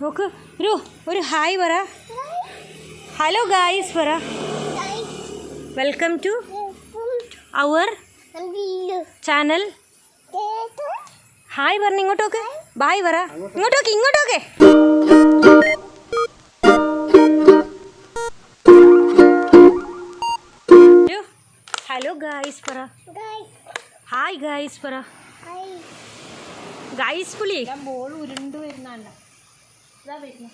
നോക്ക് ഒരു ഒരു ഹായ് പറ. ഹലോ ഗായ്സ് പറ. Welcome to our channel. Hi പറഞ്ഞ ഇങ്ങോട്ടോക്ക്. ബായ് പറ. ഇങ്ങോട്ടോക്ക് ഇങ്ങോട്ടോക്കെ. ഹലോ ഗായ്സ് പറ. ഹായ് ഗായ്സ് പറ. ഗായ്സ് പുലി. ബോൾ ഉരുണ്ട് വരുന്നാണ്ട ഇതാ വരുന്നു.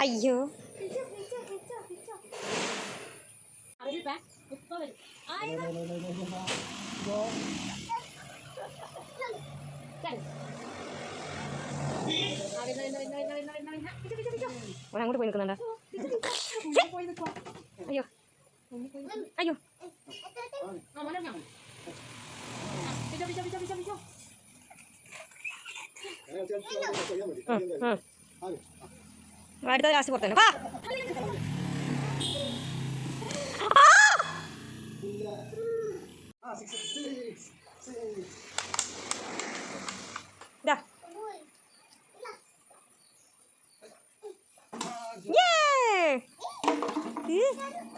അയ്യോ. ഇപ്പൊ വരും. അവൻ അങ്ങോട്ട് പോയി നിൽക്കുന്നുണ്ടോ. അയ്യോ. അയ്യോ. ഉം, ഉം. അടുത്ത ലാസ്റ്റ് പുറത്തന്നെ വാ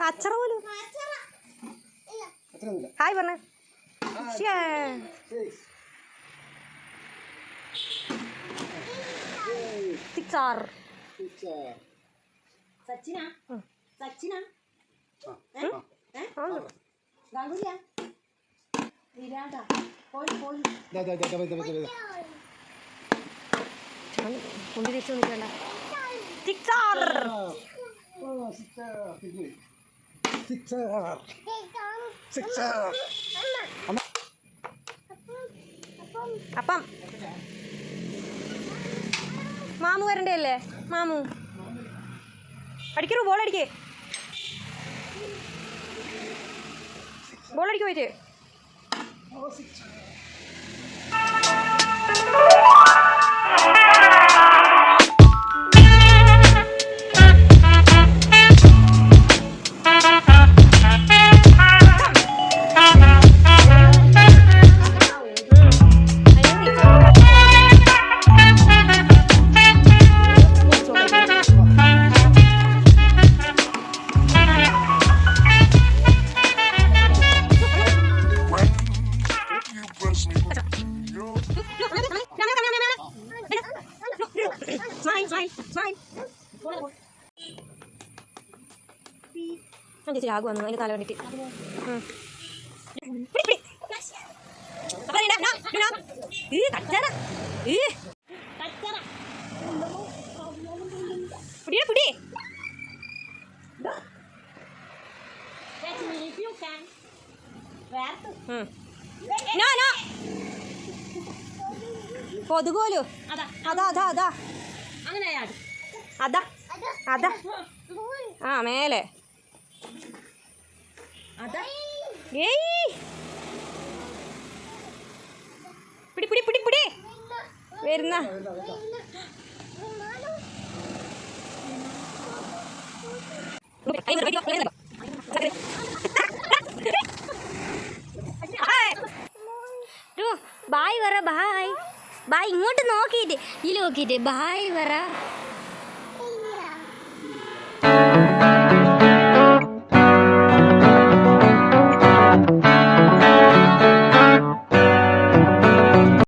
കച്ചറ പോലും ഹായ് പറഞ്ഞ സിക്സാർ സച്ചിനാ? ഉം. സച്ചിനാ? ഗാംഗുലിയാ? വിരാടാ. പോയി പോയി. കുണ്ടി തിരിച്ചു നിൽക്കണ്ട സിക്സാർ അപ്പം മാമു വരണ്ടല്ലേ മാമു. അടിക്കറു ബോൾ അടിക്കേ. ബോൾ അടിക്ക് പോയിട്ട്. Smile, smile, smile. ഞാൻ ചേച്ചി ആകു വന്നു അതിന്റെ തല കണ്ടിട്ട്. പിടി, പിടി. അപ്പൊ കൊതുകോലു അതാ. അതാ അതാ അതാ. അതാ ആ മേലെ. ഏയ്. പിടി പിടി പിടി പിടി. വരുന്ന. ബായ് വേറെ ബായ്. ബായ് ഇങ്ങോട്ട് നോക്കിയിട്ട് ഇതിൽ നോക്കിയിട്ട്. ബായ് പറ.